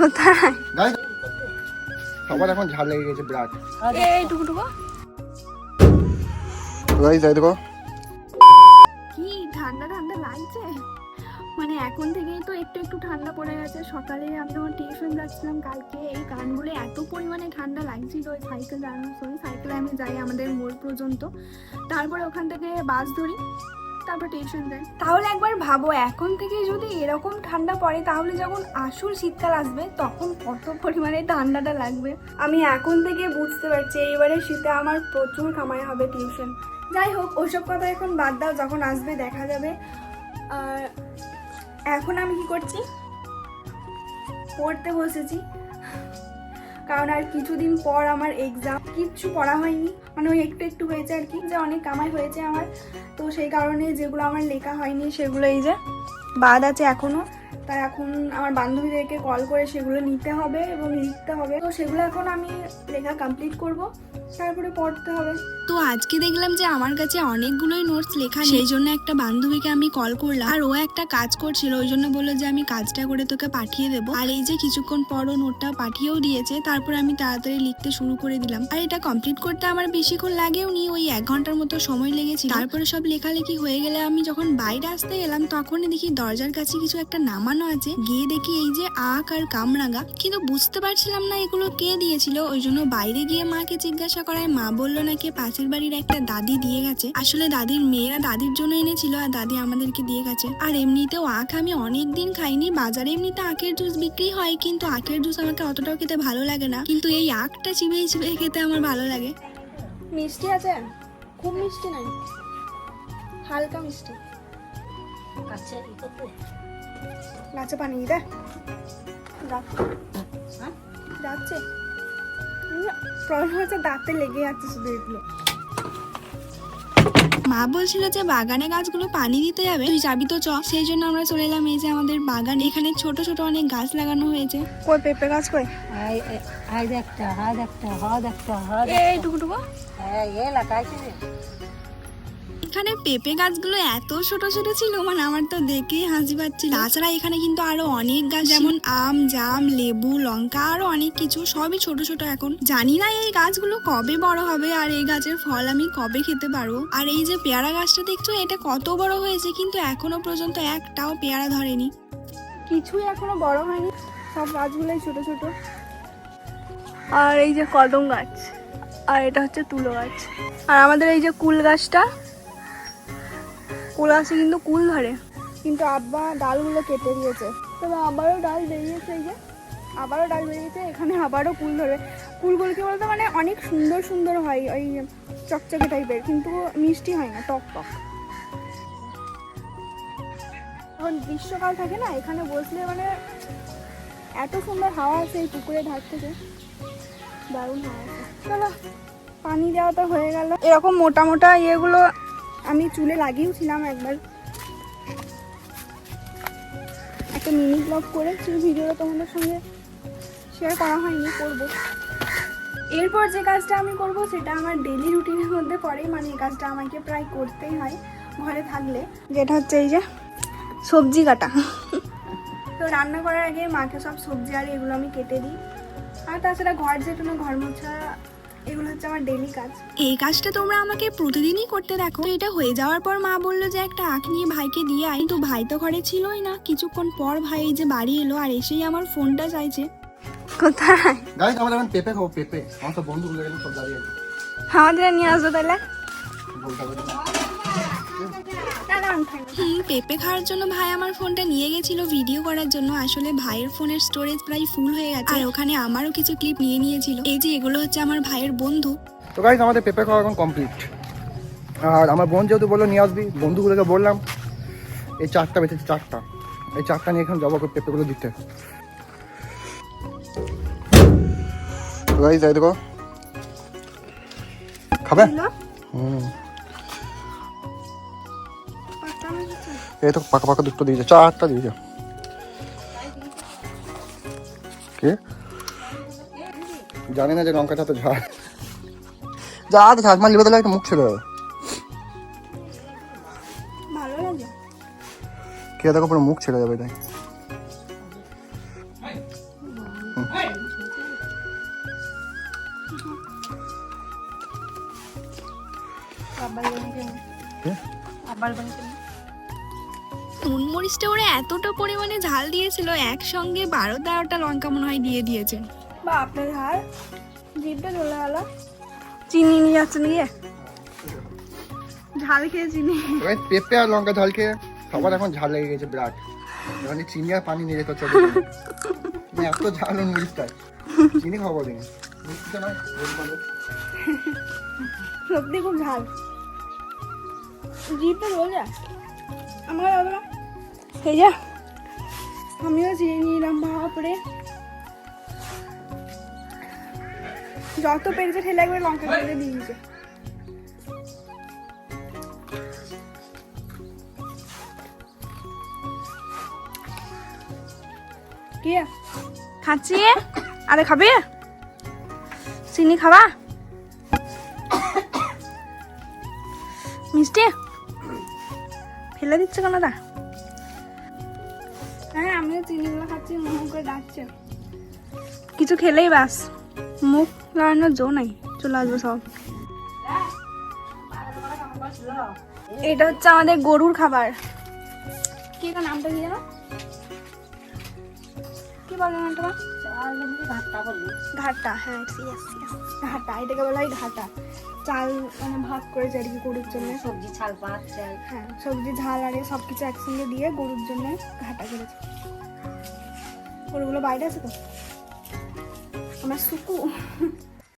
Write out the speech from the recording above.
কোথায়? সবার এখন ঝাল লেগে গেছে বিরাট। এইটুকু টুকু গাইস এই দেখো। কি ঠান্ডা ঠান্ডা লাগছে? মানে এখন থেকেই তো একটু একটু ঠান্ডা পড়ে গেছে। সকালে আমি যখন টিউশন যাচ্ছিলাম কালকে। এই গানগুলো এত পরিমাণে ঠান্ডা লাগছিল ওই সাইকেল চালানোর সময় সাইকেলে আমি যাই আমাদের মোড় পর্যন্ত। তারপরে ওখান থেকে বাস ধরি। তারপর টিউশন যাই তাহলে একবার ভাবো, এখন থেকে যদি এরকম ঠান্ডা পড়ে, তাহলে যখন আসল শীতকাল আসবে, তখন কত পরিমাণে ঠান্ডাটা লাগবে? আমি এখন থেকে বুঝতে পারছি, এইবারে শীতে আমার প্রচুর কামাই হবে টিউশন যাই হোক, ওসব কথা এখন বাদ দাও, যখন আসবে দেখা যাবে। আর এখন আমি কি করছি? পড়তে বসেছি। কারণ আর কিছুদিন পর আমার এক্সাম কিচ্ছু পড়া হয়নি। মানে ওই একটু একটু হয়েছে আর কি, যে অনেক কামাই হয়েছে আমার। তো সেই কারণে যেগুলো আমার লেখা হয়নি সেগুলো এই যে বাদ আছে এখনও তাই এখন আমার বান্ধবীদেরকে কল করে সেগুলো নিতে হবে এবং লিখতে হবে। তো সেগুলো এখন আমি লেখা কমপ্লিট করব। তারপরে পড়তে হবে। তো আজকে দেখলাম যে আমার কাছে অনেকগুলোই নোটস লেখা সেই জন্য একটা বান্ধবীকে আমি কল করলাম। আর ও একটা কাজ করছিল, ওই জন্য বলল যে আমি কাজটা করে তোকে পাঠিয়ে দেবো। আর এই যে কিছুক্ষণ পর ও নোটটা পাঠিয়েও দিয়েছে, তারপর আমি তাড়াতাড়ি লিখতে শুরু করে দিলাম। আর এটা কমপ্লিট করতে আমার বেশিক্ষণ লাগেও নি, ওই এক ঘণ্টার মতো সময় লেগেছিল। তারপরে সব লেখালেখি হয়ে গেলে আমি যখন বাইরে আসতে গেলাম, তখনই দেখি দরজার কাছে কিছু একটা নামানো আছে। গিয়ে দেখি এই যে আখ আর কামরাঙা। কিন্তু বুঝতে পারছিলাম না এগুলো কে দিয়েছিল, ওই জন্য বাইরে গিয়ে মাকে জিজ্ঞাসা করায় মা বলল নাকি পাশের বাড়ির একটা দাদি দিয়ে গেছে। আসলে দাদির মেয়েরা দাদির জন্য এনেছিল আর দাদি আমাদেরকে দিয়ে গেছে। আর এমনিতেও আখ আমি অনেক দিন খাইনি বাজারে এমনিতে আখের জুস বিক্রি হয় কিন্তু আখের জুস আমাকে অতটাও খেতে ভালো লাগে না। কিন্তু এই আখটা চিবিয়ে চিবিয়ে খেতে আমার ভালো লাগে। মিষ্টি আছে? খুব মিষ্টি নাই। হালকা মিষ্টি। গাছে পানি দে। যাচ্ছে। প্রবলেম হচ্ছে দাঁতে লেগে যাচ্ছে শুধু এগুলো। মা বলছিল যে বাগানে গাছগুলো পানি দিতে যাবে তুই যাবি তো চ। সেই জন্য আমরা চলে এলাম এই যে আমাদের বাগান। এখানে ছোট ছোট অনেক গাছ লাগানো হয়েছে। কই পেঁপে গাছ কই? হাই হাই দেখটা হাই একটা দেখটা একটা হাত এইটুকু টুকু হ্যাঁ এ লাগাইছে এখানে পেঁপে গাছগুলো এত ছোট ছোট ছিল মানে আমার তো দেখেই হাসি পাচ্ছিল। তাছাড়া এখানে কিন্তু আরও অনেক গাছ যেমন আম, জাম, লেবু, লঙ্কা, আরও অনেক কিছু, সবই ছোট ছোট এখন। জানি না এই গাছগুলো কবে বড় হবে আর এই গাছের ফল আমি কবে খেতে পারব। আর এই যে পেয়ারা গাছটা দেখছ, এটা কত বড় হয়েছে, কিন্তু এখনও পর্যন্ত একটাও পেয়ারা ধরেনি। কিছুই এখনও বড় হয়নি, সব গাছগুলোই ছোট ছোট। আর এই যে কদম গাছ, আর এটা হচ্ছে তুলো গাছ। আর আমাদের এই যে কুল গাছটা কুল গাছে কিন্তু কুল ধরে। কিন্তু আব্বা ডালগুলো কেটে দিয়েছে। তবে আবারও ডাল বেরিয়েছে এই যে, আবারও ডাল বেরিয়েছে, এখানে আবারও কুল ধরে। কুলগুলো কি বলতো মানে অনেক সুন্দর সুন্দর হয় ওই চকচকে টাইপের, কিন্তু মিষ্টি হয় না, টক টক। এখন গ্রীষ্মকাল থাকে না, এখানে বসলে মানে এত সুন্দর হাওয়া আছে এই পুকুরের ধার থেকে। দারুণ হাওয়া আছে। চলো, পানি দেওয়া তো হয়ে গেল। এরকম মোটা মোটা ইয়েগুলো আমি চুলে লাগিয়েছিলাম একবার। একটা মিনি ব্লগ করে সেই ভিডিওটা তোমাদের সঙ্গে শেয়ার করা হয়নি, করব। এরপর যে কাজটা আমি করব সেটা আমার ডেলি রুটিনের মধ্যে পড়ে মানে এই কাজটা আমাকে প্রায় করতেই হয় ঘরে থাকলে। যেটা হচ্ছে এই যে সবজি কাটা। তো রান্না করার আগে মাকে সব সবজি আর এগুলো আমি কেটে দিই। আর তাছাড়া ঘর যেটুকু ঘর মোছা এগুলো হচ্ছে আমার ডেলি কাজ। এই কাজটা তোমরা আমাকে প্রতিদিনই করতে দেখো। এটা হয়ে যাওয়ার পর মা বলল যে একটা আখ নিয়ে ভাইকে দিয়ে আয়। কিন্তু ভাই তো ঘরে ছিলই না। কিছুক্ষণ পর ভাই এই যে বাড়ি এলো আর এসেই আমার ফোনটা চাইছে। কোথায়? গাইস আমরা এখন পেঁপে খাব পেঁপে। আমার সব বন্ধুগুলো এখানে সব দাঁড়িয়ে আছে। আমাদের নিয়ে আসব তাহলে? বলতে হুম পেঁপে খাওয়ার জন্য ভাই আমার ফোনটা নিয়ে গেছিল ভিডিও করার জন্য। আসলে ভাইয়ের ফোনের স্টোরেজ প্রায় ফুল হয়ে গেছে। আর ওখানে আমারও কিছু ক্লিপ নিয়ে নিয়েছিল। এই যে এগুলো হচ্ছে আমার ভাইয়ের বন্ধু। তো গাইস আমাদের পেঁপে খাওয়া এখন কমপ্লিট আর আমার বোন যেহেতু বলল নিয়ে আসবি বন্ধুগুলোকে বললাম এই চারটা বেঁচেছে চারটা। এই চারটা নিয়ে এখন যাব ওকে পেঁপেগুলো দিতে। এই দেখো। খাবে? হুম। এই তো পাকা পাকা দুটো দিয়েছে চারটা দিয়েছে কে? জানি না যে লঙ্কাটা তো ঝাড় যা তো ঝাঁক মারলি বদলে একটা মুখ লাগে। কে দেখো পুরো মুখ ছেড়ে যাবে তাই আবার? আবার। নুন মরিচটা ওরা এতটা পরিমাণে ঝাল দিয়েছিল একসঙ্গে বারো তেরোটা লঙ্কা মনে হয় দিয়ে দিয়েছে। বা আপনার হার জিভটা চলে গেল চিনি নিয়ে যাচ্ছেন গিয়ে ঝাল খেয়ে চিনি। এবার পেঁপে আর লঙ্কা ঝাল খেয়ে সবার এখন ঝাল লেগে গেছে বিরাট। মানে চিনি আর পানি নিয়ে যেতে জন্য। মানে এত ঝাল ওর মরিচটায় চিনি খাব দিন নয়। সত্যি খুব ঝাল। জিভটা চলে যায় আমার দাদা এই যা। আমিও চিনি নিলাম বাপরে। যত পেরেছে ঠেলে একবার লঙ্কা দিয়ে দিয়েছে। কি খাচ্ছি। আরে খাবে? চিনি খাবা? মিষ্টি? ফেলে দিচ্ছে কেন দা হ্যাঁ আমিও চিনিগুলো খাচ্ছি মুখ করে ডাকছে। কিছু খেলেই বাস মুখ লাগানোর জো নাই চলে আসবে সব। এটা হচ্ছে আমাদের গরুর খাবার। কি এটা নামটা কি জানো কি বলে নামটা? চাল এমনি ঘাটা হ্যাঁ ঘাটা এটাকে বলা হয় ঘাটা। চাল মানে ভাগ করেছি আর কি গরুর জন্য। সবজি ছাল ভাত চাল। হ্যাঁ সবজি ঝাল আর সব কিছু একসঙ্গে দিয়ে গরুর জন্য ঘাটা করেছি। গরুগুলো বাইরে আছে তো? আমার সুকু